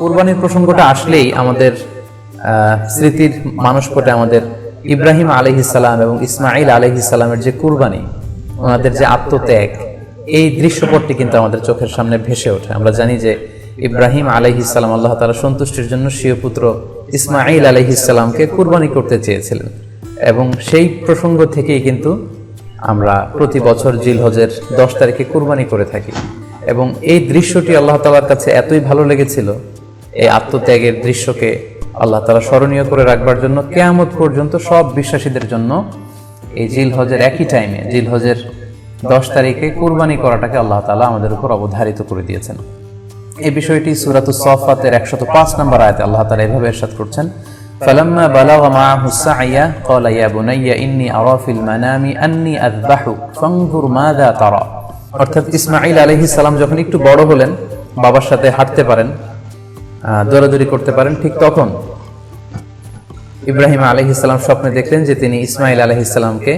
কোরবানির প্রসঙ্গটা আসলেই আমাদের স্মৃতির মানসপটে আমাদের ইব্রাহিম আলহিসাল্লাম এবং ইসমাইল আলহিসাল্লামের যে কুরবানি, ওনাদের যে আত্মত্যাগ, এই দৃশ্যপটটি কিন্তু আমাদের চোখের সামনে ভেসে ওঠে। আমরা জানি যে ইব্রাহিম আলহিসাল্লাম আল্লাহ তালা সন্তুষ্টির জন্য স্বীয় পুত্র ইসমাইল আলহিসাল্লামকে কুরবানি করতে চেয়েছিলেন এবং সেই প্রসঙ্গ থেকেই কিন্তু আমরা প্রতি বছর জিলহজের দশ তারিখে কুরবানি করে থাকি। এবং এই দৃশ্যটি আল্লাহ তালার কাছে এতই ভালো লেগেছিল এই আত্মত্যাগের দৃশ্যকে আল্লাহ তালা স্মরণীয় করে রাখবার জন্য কেয়ামত পর্যন্ত সব বিশ্বাসীদের জন্য এই জিল হজের একই টাইমে জিল হজের দশ তারিখে কুরবানি করাটাকে আল্লাহ তালা আমাদের উপর অবধারিত করে দিয়েছেন এই বিষয়টি সুরাতু সফাতের একশত পাঁচ নম্বর আয়তে আল্লাহ তালা এভাবে এরশাদ করছেন فلما بلغ معه السعي قال يا بني إني أرى في المنام أني أذبحك فانظر ماذا ترى অর্থাৎ ইসমাইল আলহিস সালাম যখন একটু বড় হলেন বাবার সাথে হাঁটতে পারেন আহ, দৌড়াদৌড়ি করতে পারেন ঠিক তখন। ইব্রাহিম আলহিসাল্লাম স্বপ্নে দেখলেন যে তিনি ইসমাইল আলহিসাল্লামকে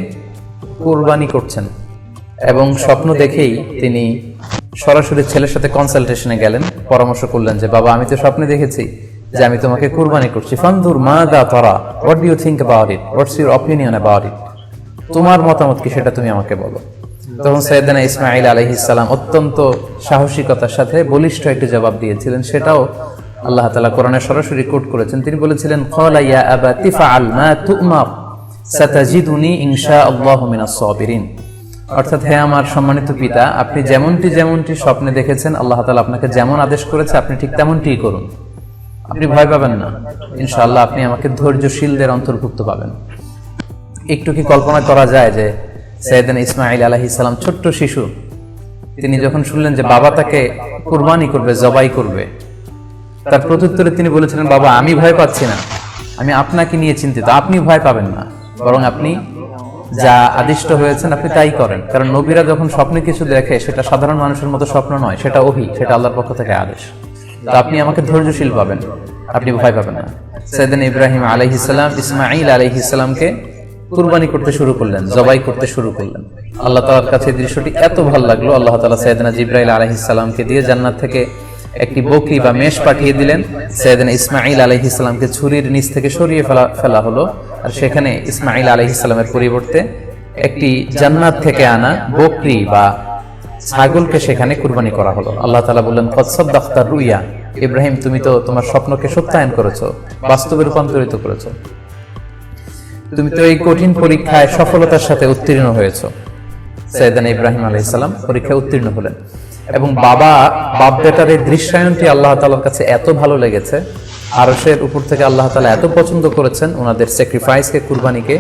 কুরবানি করছেন এবং স্বপ্ন দেখেই তিনি সরাসরি ছেলের সাথে কনসালটেশনে গেলেন, পরামর্শ করলেন যে, বাবা, আমি তো স্বপ্নে দেখেছি যে আমি তোমাকে কুরবানি করছি। ফান্দুর মা দা তরা what do you think about it what's your opinion about it তোমার মতামত কি সেটা তুমি আমাকে বলো। তখন সৈয়দানা ইসমাইল আলহিসাল্লাম অত্যন্ত সাহসিকতার সাথে বলিষ্ঠ একটি জবাব দিয়েছিলেন, সেটাও আল্লাহ তালা কোরআনে সরাসরি কোট করেছেন। তিনি বলেছিলেন, "ক্বালা ইয়া আবা তিফআল, মা তু'মার, সাতাজিদুনি ইনশা আল্লাহু মিনাস সাবিরিন। অর্থাৎ, হে আমার সম্মানিত পিতা, আপনি যেমনটি যেমনটি স্বপ্নে দেখেছেন, আল্লাহ তাআলা আপনাকে যেমন আদেশ করেছে, আপনি ঠিক তেমনটিই করুন। আপনি ভয় পাবেন না। ইনশাআল্লাহ আপনি আমাকে ধৈর্যশীলদের অন্তর্ভুক্ত পাবেন। একটু কি কল্পনা করা যায় যে সৈয়দান ইসমাইল আলাহি সালাম ছোট্ট শিশু, তিনি যখন শুনলেন যে বাবা তাকে কুরবানি করবে, জবাই করবে তার প্রত্যুত্তরে তিনি বলেছিলেন, বাবা, আমি ভয় পাচ্ছি না। আমি আপনাকে নিয়ে চিন্তিত। আপনি ভয় পাবেন না। বরং আপনি যা আদিষ্ট হয়েছেন, আপনি তাই করেন। কারণ নবীরা যখন স্বপ্নে কিছু দেখে, সেটা সাধারণ মানুষের মতো স্বপ্ন নয়, সেটা অভি সেটা আল্লাহর পক্ষ থেকে আদেশ। তো আপনি আমাকে ধৈর্যশীল পাবেন, আপনি ভয় পাবেন না। সৈয়দান ইব্রাহিম আলাইহিসাল্লাম ইসমাইল আলাইহিসাল্লামকে কুরবানি করতে শুরু করলেন, জবাই করতে শুরু করলেন। আল্লাহ তালার কাছে দৃশ্যটি এত ভালো লাগল, আল্লাহ তালা সৈয়দনা জিব্রাইল আলহিসাল্লামকে দিয়ে জান্নাত থেকে একটি বকরি বা মেষ পাঠিয়ে দিলেন। সৈয়দনা ইসমাইল আলহিসাল্লামকে ছুরির নিচ থেকে সরিয়ে ফেলা ফেলা হলো। আর সেখানে ইসমাইল আলহিসাল্লামের পরিবর্তে একটি জান্নাত থেকে আনা বকরি বা ছাগলকে সেখানে কুরবানি করা হলো। আল্লাহ তালা বললেন ফৎসদ্দাফতার রুইয়া। ইব্রাহিম, তুমি তো তোমার স্বপ্নকে সত্যায়ন করেছ, বাস্তবে রূপান্তরিত করেছ। তুমি তো এই কঠিন পরীক্ষায় সফলতার সাথে উত্তীর্ণ হয়েছ। সৈয়দান ইব্রাহিম আলাইসাল্লাম পরীক্ষায় উত্তীর্ণ হলেন। এবং বাবা বাপ বেটার এই দৃশ্যায়নটি আল্লাহ তালার কাছে এত ভালো লেগেছে। আরসের উপর থেকে আল্লাহ তালা এত পছন্দ করেছেন ওনাদের স্যাক্রিফাইসকে কুরবানিকে।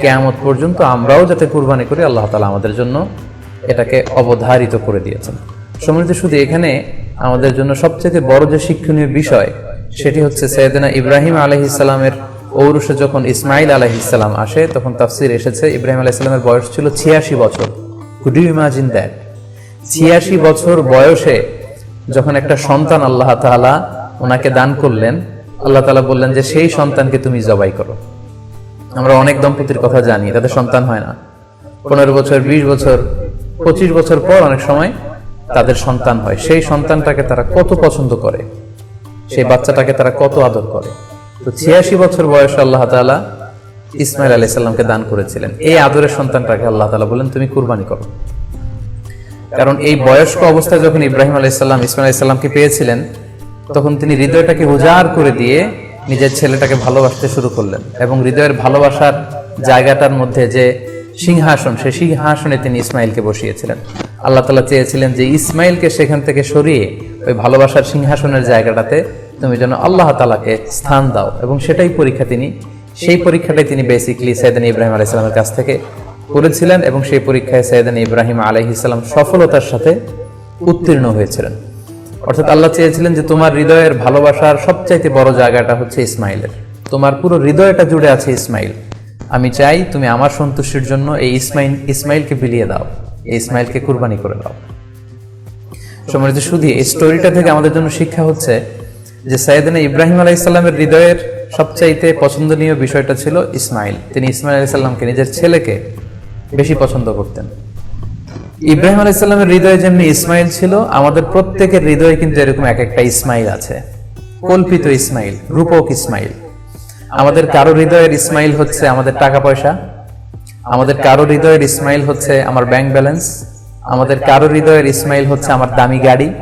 কেয়ামত পর্যন্ত আমরাও যাতে কুরবানি করি, আল্লাহ তালা আমাদের জন্য এটাকে অবধারিত করে দিয়েছেন। সম্মানিত, শুধু এখানে আমাদের জন্য সবচেয়ে বড় যে শিক্ষণীয় বিষয়, সেটি হচ্ছে সৈয়দনা ইব্রাহিম আলহিসাল্লামের ঔরসে যখন ইসমাইল আলহিসাল্লাম আসে, তখন তাফসির এসেছে। ইব্রাহিম আলাইসাল্লামের বয়স ছিল ছিয়াশি বছর। কুড ইউ ইমাজিন দ্যাট ছিয়াশি বছর বয়সে যখন একটা সন্তান আল্লাহ তাআলা ওনাকে দান করলেন, আল্লাহ তাআলা বললেন যে সেই সন্তানকে তুমি জবাই করো। আমরা অনেক দম্পতির কথা জানি, তাদের সন্তান হয় না। পনেরো বছর, বিশ বছর, পঁচিশ বছর পর অনেক সময় তাদের সন্তান হয়। সেই সন্তানটাকে তারা কত পছন্দ করে, সেই বাচ্চাটাকে তারা কত আদর করে। তো ছিয়াশি বছর বয়সে আল্লাহ তাআলা ইসমাইল আলাইহিস সালামকে দান করেছিলেন। এই আদরের সন্তানটাকে আল্লাহ তাআলা বলেন তুমি কুরবানি করো। কারণ এই বয়স্ক অবস্থায় যখন ইব্রাহিম আলাইসাল্লাম ইসমাইল আলাইসাল্লামকে পেয়েছিলেন, তখন তিনি হৃদয়টাকে উজাড় করে দিয়ে নিজের ছেলেটাকে ভালোবাসতে শুরু করলেন এবং হৃদয়ের ভালোবাসার জায়গাটার মধ্যে যে সিংহাসন, সেই সিংহাসনে তিনি ইসমাইলকে বসিয়েছিলেন। আল্লাহ তালা চেয়েছিলেন যে ইসমাইলকে সেখান থেকে সরিয়ে ওই ভালোবাসার সিংহাসনের জায়গাটাতে তুমি যেন আল্লাহ তালাকে স্থান দাও। এবং সেটাই পরীক্ষা তিনি, সেই পরীক্ষাটাই তিনি বেসিকলি সৈয়দান ইব্রাহিম আলাইসালামের কাছ থেকে করেছিলেন এবং সেই পরীক্ষায় সৈয়দান ইব্রাহিম আলাইহিসাল্লাম সফলতার সাথে উত্তীর্ণ হয়েছিলেন। অর্থাৎ আল্লাহ চেয়েছিলেন যে তোমার হৃদয়ের ভালোবাসার সবচাইতে বড় জায়গাটা হচ্ছে ইসমাইলের। তোমার পুরো হৃদয়টা জুড়ে আছে ইসমাইল। আমি চাই তুমি আমার সন্তুষ্টির জন্য এই ইসমাইল ইসমাইলকে বিলিয়ে দাও। এই ইসমাইলকে কুরবানি করে দাও। সম্মানিত শুধু এই স্টোরিটা থেকে আমাদের জন্য শিক্ষা হচ্ছে যে সাইয়েদিনা ইব্রাহিম আলাইসাল্লামের হৃদয়ের সবচাইতে পছন্দনীয় বিষয়টা ছিল ইসমাইল। তিনি ইসমাইল আলাইসাল্লামকে নিজের ছেলেকে বেশি পছন্দ করতেন। ইব্রাহিম আলাইসাল্লামের হৃদয়ে যেমনি ইসমাইল ছিল, আমাদের প্রত্যেকের হৃদয়ে কিন্তু এরকম এক একটা ইসমাইল আছে। কল্পিত ইসমাইল, রূপক ইসমাইল। আমাদের কারও হৃদয়ের ইসমাইল হচ্ছে আমাদের টাকা পয়সা। আমাদের কারও হৃদয়ের ইসমাইল হচ্ছে আমার ব্যাংক ব্যালেন্স। আমাদের কারও হৃদয়ের ইসমাইল হচ্ছে আমার দামি গাড়ি।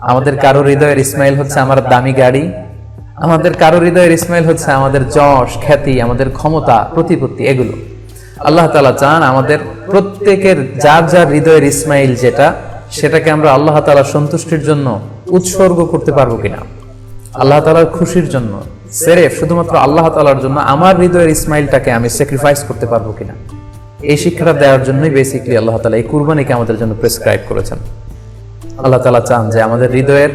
আমাদের কারও হৃদয়ের ইসমাইল হচ্ছে আমার দামি গাড়ি। আমাদের কারও হৃদয়ের ইসমাইল হচ্ছে আমাদের যশ, খ্যাতি, আমাদের ক্ষমতা, প্রতিপত্তি, এগুলো। আল্লাহ তালা চান আমাদের প্রত্যেকের যার যার হৃদয়ের ইসমাইল যেটা, সেটাকে আমরা আল্লাহ তালা সন্তুষ্টির জন্য উৎসর্গ করতে পারব কিনা। আল্লাহ তালার খুশির জন্য, সেরেফ শুধুমাত্র আল্লাহ তালার জন্য আমার হৃদয়ের ইসমাইলটাকে আমি স্যাক্রিফাইস করতে পারব কিনা। এই শিক্ষাটা দেওয়ার জন্যই বেসিকলি আল্লাহ তালা এই কুরবানিকে আমাদের জন্য প্রেসক্রাইব করেছেন। আল্লাহ তালা চান যে আমাদের হৃদয়ের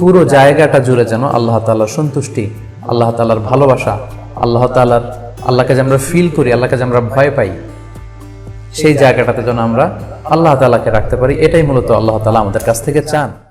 পুরো জায়গাটা জুড়ে যেন আল্লাহ তালার সন্তুষ্টি, আল্লাহ তালার ভালোবাসা, আল্লাহ তালার আল্লাহকে যে আমরা ফিল করি আল্লাহকে যে আমরা ভয় পাই। সেই জায়গাটাতে যেন আমরা আল্লাহ তালাকে রাখতে পারি, এটাই মূলত আল্লাহ তালা আমাদের কাছ থেকে চান।